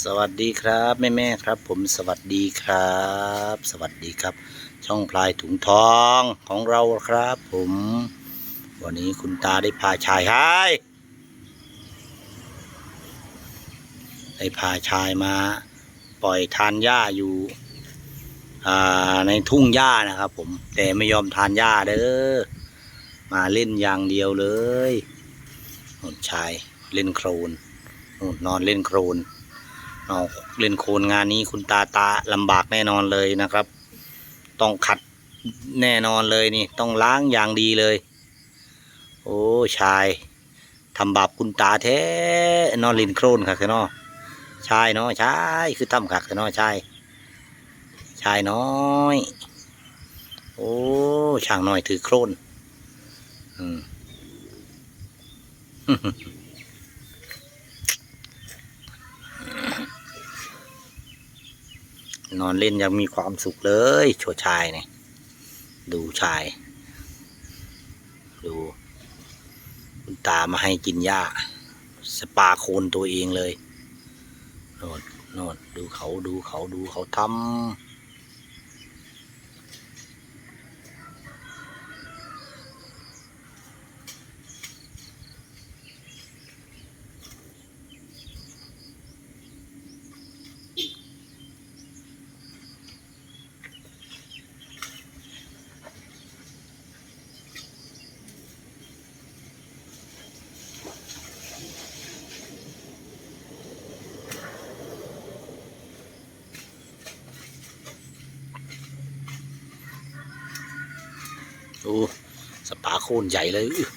สวัสดีครับแม่แม่ครับ ผมสวัสดีครับ สวัสดีครับ ช่องพลายถุงทองของเราครับ ผม วันนี้คุณตาได้พาชายให้ได้พาชายมา ปล่อยทานหญ้าอยู่ในทุ่งหญ้านะครับ ผม แต่ไม่ยอมทานหญ้าเด้อมาเล่นอย่างเดียวเลยนนชายเล่นโครนนู่นนอนเล่นโครน เอาเล่นโคนงานนี้คุณตาตาลำบากแน่นอนเลยนะครับ ต้องขัดแน่นอนเลยนี่ ต้องล้างอย่างดีเลย โอ้ชายทำบาปคุณตาแท้นอนเลินโครนค่ะคือนาชายเนาะชายคือทำขักคือนาชายชายน้อย โอ้ช่างน้อยถือโครนอืม นอนเล่นยังมีความสุขเลยโชว์ชายเนี่ยดูชาย ดูคุณตามาให้กินหญ้า สปาโคนตัวเองเลยโน่นโน่นดูเขาดูเขาดูเขาทำ ดูสปาโคนใหญ่เลยอื้อ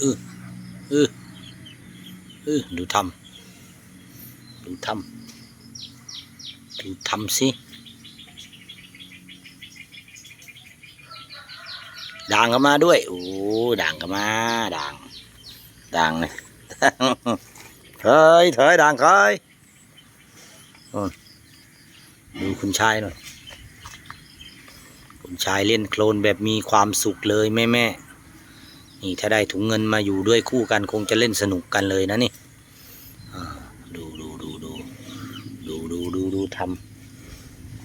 อื้ออื้ออื้อดูทำดูทำดูทำสิด่างก็มาด้วย โอ้ด่างก็มาด่างด่างเลยเคยเถอยด่างเคยดูคุณชายหน่อย คุณชายเล่นโคลนแบบมีความสุขเลยแม่แม่นี่ถ้าได้ถุงเงินมาอยู่ด้วยคู่กันคงจะเล่นสนุกกันเลยนะนี่ดูดูดูดูดูดูดูดูท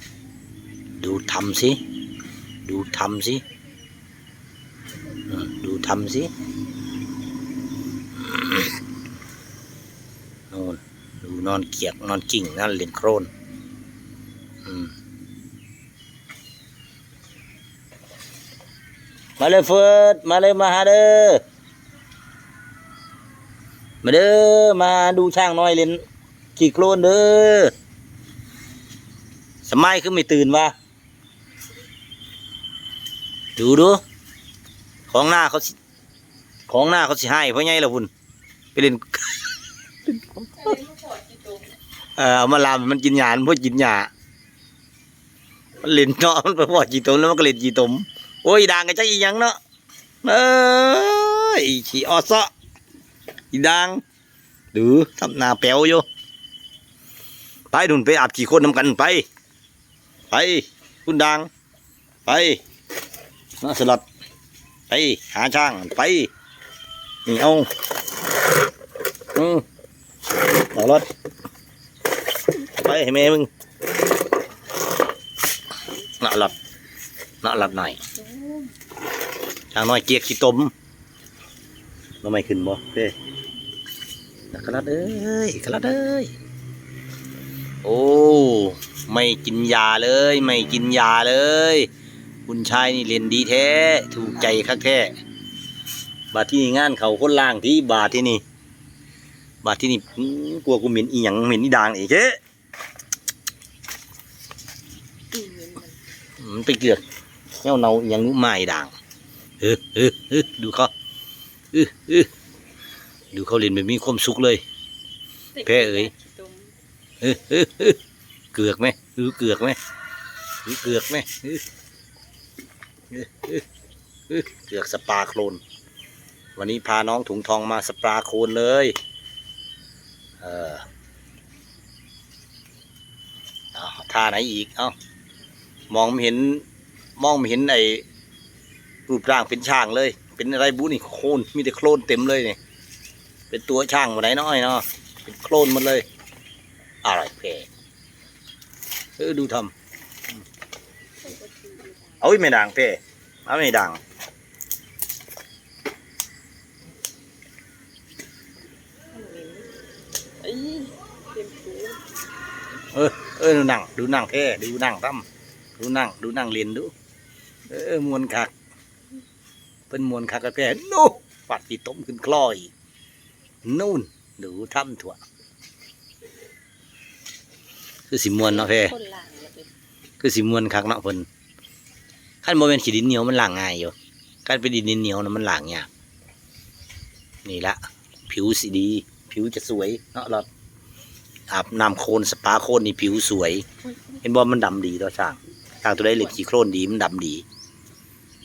ำดูทำสิดูทำสิดูทำสิโน่นดูนอนเกียกนอนกิ่งนั่นเล่นโครนอืม มาเลยเฟิร์ดมาเลยมาหาเด้อมาเด้อมาดูช่างน้อยเล่นขี่โคลนเด้อสมัยคือไม่ตื่นวะดูดู ของหน้าเขาของหน้าเขาสิให้เพราะไงล่ะพุ่นไปเล่นเออเอามาลามมันกินหยามันพวกกินหยามันเล่นเนาะมันไปพอจีตมแล้วมันก็เล่นจีตม อ้ยด่างกันจักอีหยังเนาะเอ้ยขี้ออซะอีด่างดูทำหน้าแป๋วอยู่ไปดุนไปอาบขี่คนนำกันไป ไป คุณด่างไปมาสลัดไป หาช่างไปนี่เอาอืมเอารถไปให้แม่มึงน่าหลับ น่าหลับหน่อยทางน้อยเกียกขี้ตมเราไม่ขึ้นบ่เด้กระลัดเอ้ยกระลัดเอ้ยโอ้ไม่กินยาเลย ไม่กินยาเลย คุณชายนี่เรียนดีแท้ ถูกใจคักแท้บาทที่นี่งานเขาคนล่างที่บาทที่นี่บาทที่นี่อื้อกลัวกูเหม็นอีหยังเหม็นอีด่างอีกเจ๊มันไปเกือก เน่าเนาอีหยังนู้ไม่ด่างเออเออเออดูเขาเออเออดูเขาเล่นแบบมีความสุขเลย แพ้เอ๋ยเออเออเออเกือกไหมเออเกือกไหมเออเกือกไหมเออเออเออเกือกสปาโคลนวันนี้พาน้องถุงทองมาสปาโคลนเลยเออท่าไหนอีก เอ้ามองไม่เห็น มองไม่เห็นไอ้รูปร่างเป็นช่างเลย เป็นอะไรบุนี่โคลนมีแต่โคลนเต็มเลยเนี่ยเป็นตัวช่างมาไหนน้อยเนาะเป็นโคลนหมดเลย อะไรเพเออดูทำเอาไม่ดังเพเอาไม่ดังเออเออดูนั่งดูนั่งเพดูนั่งตั้มดูนั่งดูนั่งเรียนดู เออมวนคักเป็นมวนคักกระเพนู่ปัดตีต้มขึ้นคลออีกนู่นดูทำถั่วคือสิมวนเนาะเพร่คือสิมวนคักเนาะเพิ่นขั้นโมเป็นขีดินเหนียวมันหลางง่ายอยู่ขั้นเป็นดินเหนียวนะมันหลางยากนี่ละผิวสีดี ผิวจะสวยเนาะเราอาบน้ำโคลนสปาโคลนนี่ผิวสวย เห็นบ่มันดำดีตัวช่างช่างตัวได้เหล็กขี้โคลนดีมันดำดี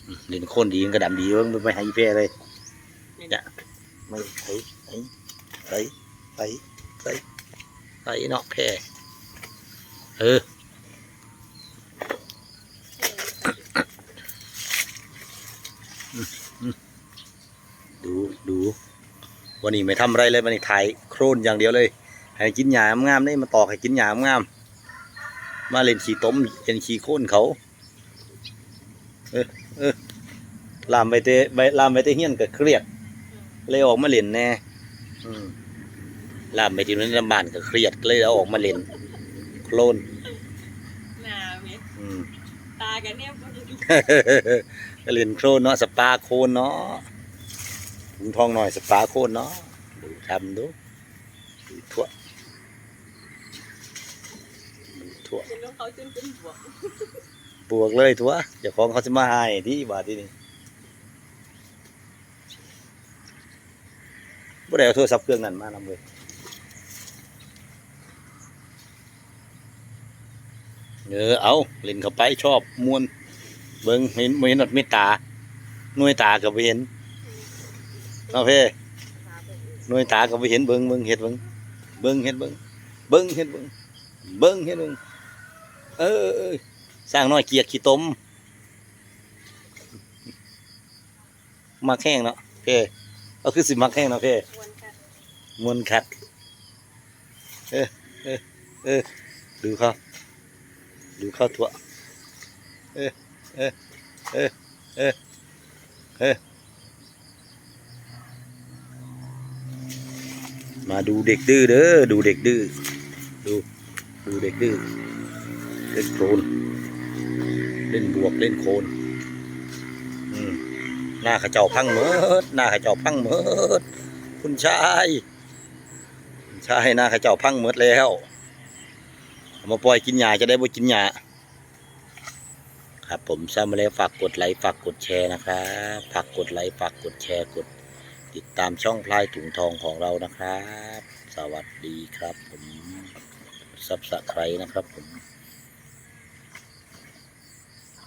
อืมเล่นโคลนดีมันก็ดำดีเว้ยมันไปหาอีเพ่เลยเนี่ยไม่ไปไปไปไปไปไปเนาะแพ่เออดูดูวันนี้ไม่ทำอะไรเลยวันนี้ถ่ายโครนอย่างเดียวเลย ให้กินหยามงามนี่มาตอกให้กินหยามงาม มาเล่นขี่ต้มเล่นขี่โค่นเขาเออ เออลามไปเตะไปลามไปเตะเฮียนก็เครียด เลยออกมาเล่นแน่อืมลามไปที่นั้นลำบานก็เครียดเลยเอาออกมาเล่นโคลนหนาเม็ดอืม ตากันเนี่ยบ่ได้ดูก็เล่นโคลนเนาะสปาโคนเนาะถุงทองหน่อยสปาโคนเนาะดูทำดูดูทั่วดูทั่ว เห็นว่าเขาจนเป็นบวก บวกเลยทัวเจ้าของเขาจะมาให้ที่บาทที่นี่บ่ได้เอาโทรศัพท์เครื่องนั้นมานำเลยเออเอาเล่นเข้าไปชอบมวนเบิ่งเห็นบ่เห็นหนดเมตตาหน่วยตาก็บ่เห็นเอาเพ่ตาเป็นหน่วยตาก็บ่เห็นเบิ่งเบิ่งเฮ็ดเบิ่งเบิ่งเฮ็ดเบิ่งเบิ่งเฮ็ดเบิ่งเบิ่งเฮ็ดเบิ่งเออ สร้างน้อยเกียกขี้ตมมักแห้งเนาะเพ่เอาคือสิมักแห้งเนาะเพ่วันกันมวนขัด เออเออเออดูเขาดูเขาทั่วเออเออเออเออเออมาดูเด็กดื้อเด้อดูเด็กดื้อดูดูเด็กดื้อเล่นโคลน เล่นบวกเล่นโคนหน้าขาเจ้าพังเมิดหน้าขาเจ้าพังเมิดคุณชายชายหน้าขาเจ้าพังเมิดแล้วมาปล่อยกินหญ้าจะได้บ่กินหญ้าครับผมซ้ำมาแล้วฝากกดไลค์ฝากกดแชร์นะครับฝากกดไลค์ฝากกดแชร์กด ติดตามช่องพลายถุงทองของเรานะครับ สวัสดีครับผมซับสไครนะครับผม